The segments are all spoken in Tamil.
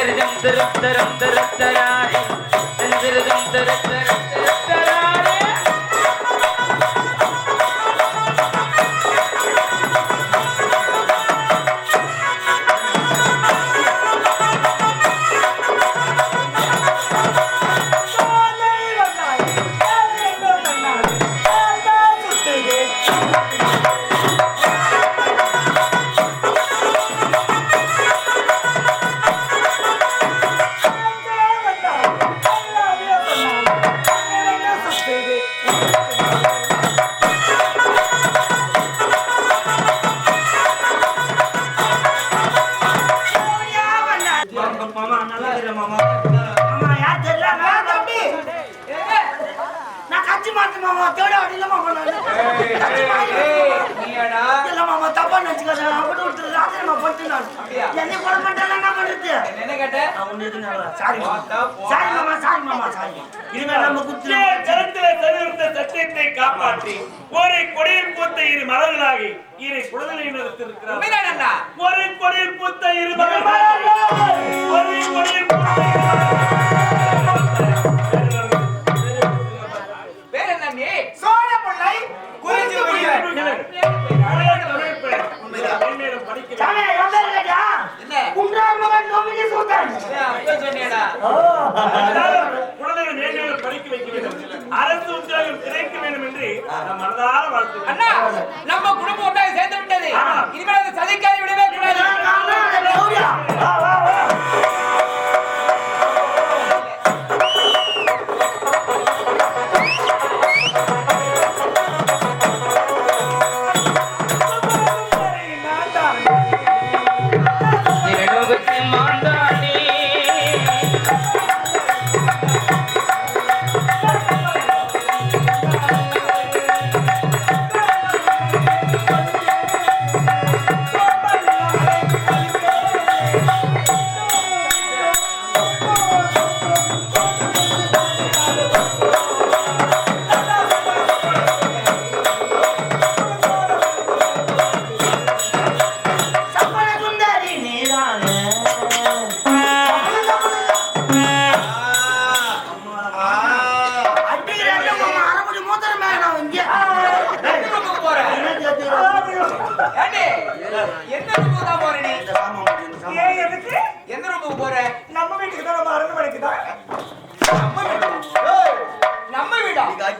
தரும் தரும் தரும் தராய் தரும் தரும் தரும் பண்ணிட்டு நான் என்ன கொலை பண்ணிட்டாலும் என்ன பண்றது? என்ன கேட்ட? அவன் எதுனால சாரி. சாரி மாமா சாரி மாமா சாரி இனிமேல் நம்ம குத்து கருத்துல தவிர்த்த சத்தியத்தை காப்பாற்றி ஒரு கொடியில் பூத்த இரு மலர்களாகி இரு குழந்தை நிறுத்திருக்கிறார் ஒரு கொடியில் பூத்த இரு மலர்கள் ஒரு கொடியில் பூத்த இரு பேர் என்ன நீ சோழ பிள்ளை குறிஞ்சி குழந்தைகள் நேர்மையாக படிக்க வைக்க வேண்டும் அரசு உத்தியோகம் கிடைக்க வேண்டும் என்று மனதார வாழ்த்துகிறேன் அண்ணா நம்ம குடும்பம் ஒன்றாக சேர்ந்து விட்டது. எந்த ரூமுக்கு தான் போற நீ? ஏன் எதுக்கு? எந்த ரூமுக்கு போற? நம்ம வீட்டுக்கு தான் நம்ம அரண்மனைக்கு தான். நம்ம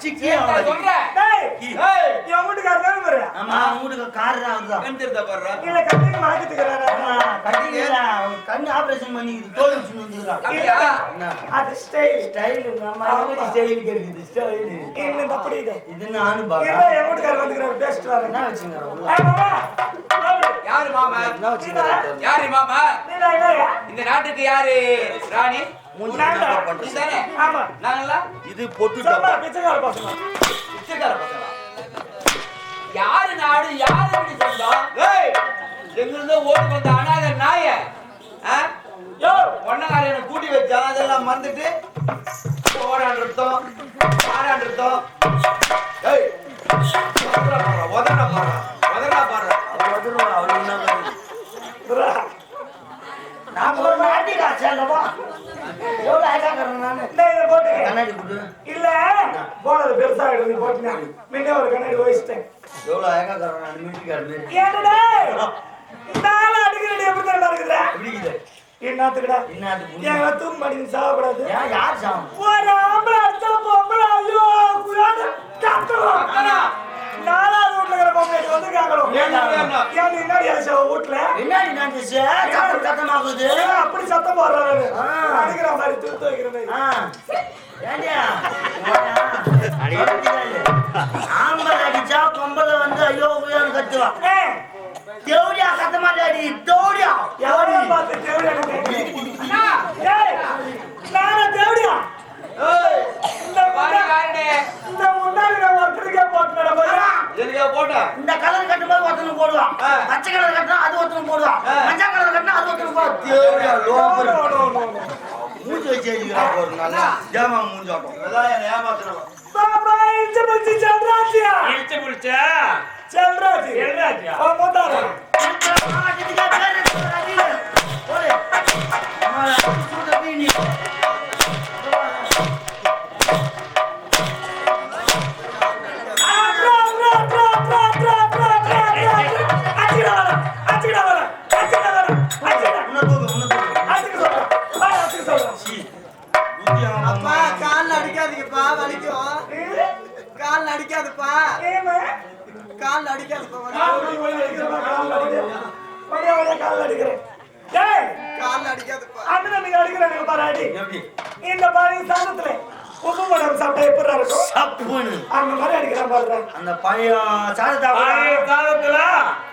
வீடா ஏன்டா சொல்ற? ஏய், என் வீட்டுக்காரர் தான் பாரு ஆமா வீட்டுக்கு கார் தான். வருதா கண் தெரிதா பாருடா. இல்ல கட்டிங்க மாத்திக்கிறாரு கட்டிங்க கண்ணு ஆபரேஷன் பண்ணி தோல் வச்சு வந்துக்கிறான் அப்படியா? அது ஸ்டைல் ஸ்டைல் நம்ம எப்படி ஸ்டைல் இருக்குது ஸ்டைல் என்ன அப்படி இது இது நானும் பாக்க என் வீட்டுக்காரர் வந்துக்கிறாரு பேசிட்டு வரேன் என்ன வச்சுங்கறாங்க யாரு மாமா? என்ன வச்சுங்கறாங்க யாரு மாமா? இந்த நாட்டுக்கு யாரு? ராணி? ஆமா இது பொட்டு பிச்சைக்கார பசங்க. பிச்சைக்கார பசங்களா? யாரு நாடு? யாரு இப்படி சொந்தம்? எங்கிருந்தோ ஓடி வந்த அனாதை நாய? பொண்ணக்காரனை கூட்டி வச்சான் அதெல்லாம் மறந்துட்டு பாராடுறதும் ஏய் உதறா பாரு உதறா பாரு உதறா பாரு புரா நான் ஒரு நாட்டி காசு அல்லவா? எவ்வளவு அழகாக்கிறேன் நானு? இதை போட்டு கண்ணாடி போட்டு. இல்ல போனது பெருசா எடுத்து போட்டுனேன் முன்ன ஒரு கண்ணாடி வச்சிட்டேன். எவ்வளவு அழகாக்கிறேன் நான்? மியூசிக் மாதிரி ஏடா நாள அடிக்கிறடி எப்படி தான் இருக்குது எப்படி இது என்னத்துக்குடா என்னத்துக்கு? ஏன் தூம் பண்ணி. சாகக்கூடாது ஏன் யார் சாம் ஒரு ஆம்பளை அத்த பொம்பளை ஐயோ குயாடு கத்துறோம் அக்கா. நாலாவது வீட்டுல இருக்கிற பொம்பளை வந்து கேட்கணும் ஏன் அவ வீட்டுல என்னடி நான் சத்தம் சத்தமாகுது. அப்படி சத்தம் போடுறாரு. அடிக்கிற மாதிரி தூத்து வைக்கிற மாதிரி ஆ. ஏண்டியா? ஆம்பளை அடிச்சா பொம்பளை வந்து ஐயோ ஐயோன்னு கத்துவா. ஏய், தேவடியா கத்த மாட்டாடி தேவடியா? யாரோ பார்த்து தேவடியா அண்ணா, ஏய் நானே தேவடியா? ஏய், இந்த பாரு முன்னா- யாருன்னு? இந்த முன்னாடி நான் ஒருத்தருக்கே போட்டு எதுக்கா போட்ட? இந்த கலர் கட்டும்போது ஒருத்தனுக்கு போடுவான். பச்சை கலர் கட்டினா அது ஒருத்தனுக்கு போடுவான் ஆ. மஞ்சள் கலர் கட்டினா அது ஒருத்தனுக்கு போடுவான் மூஞ்சி வச்சு ஜாமா மூஞ்சாட்டம். அதான் என்னை ஏமாத்துறவன். பாபா இழுத்து பிடிச்சி செல்ராஜியா. இழுத்து மூத்தாரு கால் அடிக்காத கால் அடிக்கிறேன். கால் அடிக்காதப்பா அண்ணன் நீங்க அடிக்கிறாங்க பாரு அடி. இந்த பாரு சாதத்துல உப்பு படம் சாப்பிட்டா எப்படி அந்த மாதிரி அடிக்கிறான் பாருங்க அந்த பழைய சாதத்தை பழைய சாதத்துல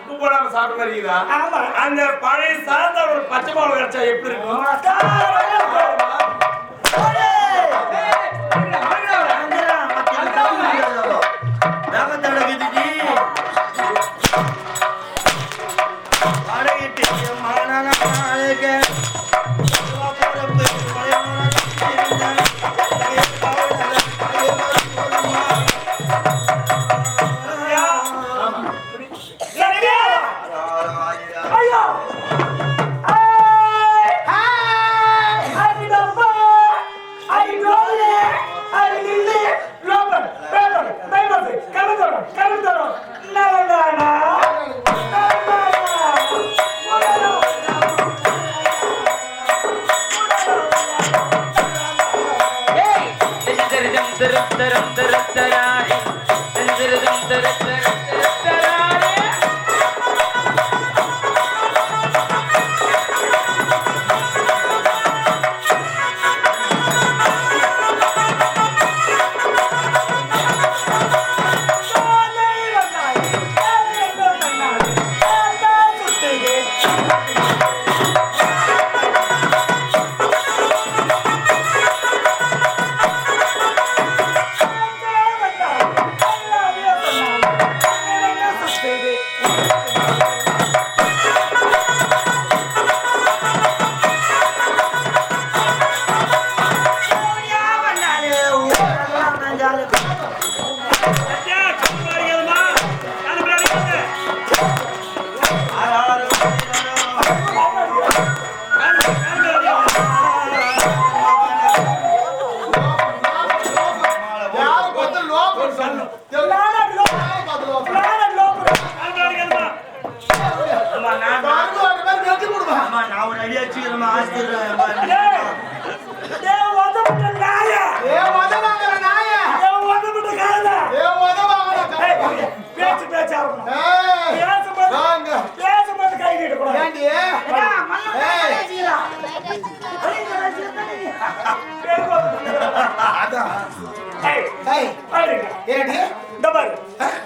உப்பு படம் சாப்பிட்டு வருகிறா ஆமா. அந்த பழைய சாதத்தை பச்சை மாவு கிடைச்சா எப்படி இருக்கும்?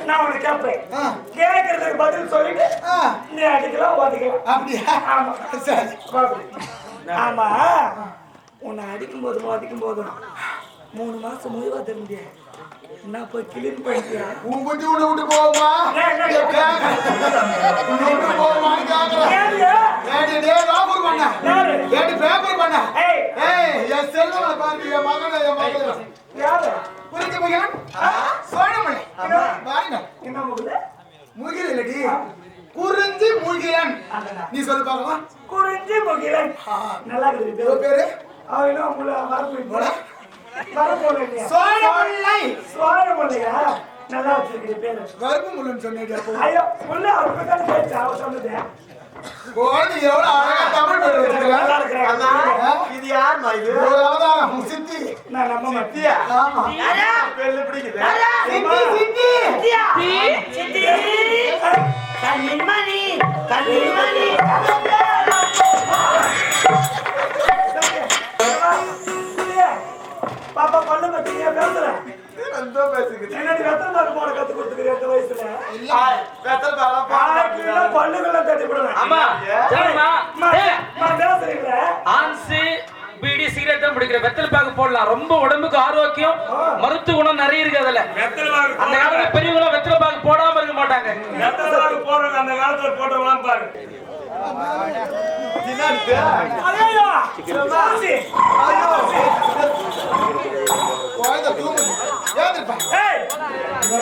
நான் உனக்கு கேட்பேன். கேட்கறதுக்கு பதில் சொல்லிட்டு நீ அடிக்கலாம், ஒதைக்கலாம். ஆமா. பாரு. ஆமா. உன்னை அடிக்கும் போதும் அடிக்கும் போதும். மூணு மாசம் முழுவா தெரிஞ்ச நான் போய் கிளீன் பண்ணிட்டியா? உன் புத்தி விட்டு விட்டு இவ பேரு. அவன் உங்களை வரப்பு போல? வரப்பு போல இல்லையா? சோழமலை சோழமலையா? நல்லா வச்சிருக்குது பேரு. கருப்பு முள்ளன் சொன்னேடி அப்போ ஐயோ, உள்ள அவருக்கு தான் பேச்சு, அவ சொன்னது. குழந்தை எவ்வளவு அழகா தமிழ் பேர் நல்லா வச்சிருக்கா இருக்கிறாங்க. இது யாருமா இது அவதாரம் சித்தி நான் நம்ப மாட்டேன். ஆமா பெல்லு பிடிக்குது சித்தி சித்தி கண்ணின்மணி, கண்ணின்மணி. இல்லையா? ரொம்ப பேசுக்குது என்னடி வெத்தலை பாக்கு போட கத்து கொடுத்துக்கிற எட்டு வயசுல? வெத்தல் பாலம் பாக்கில பல்லுகளை தட்டி விடுவேன் அம்மா சரிம்மா. ஏய், நான் பேசுறீங்களே ஆன்சு பீடி சிகரெட் தான் பிடிக்கிற. வெத்தலை பாக்கு போடலாம். ரொம்ப உடம்புக்கு ஆரோக்கியம் மருத்துவ குணம் நிறைய இருக்கு அதுல. வெத்தலை பாக்கு அந்த காலத்துல பெரியவங்க வெத்தலை பாக்கு போடாம இருக்க மாட்டாங்க. வெத்தலை பாக்கு அந்த காலத்துல போட்டவங்களாம் பாரு.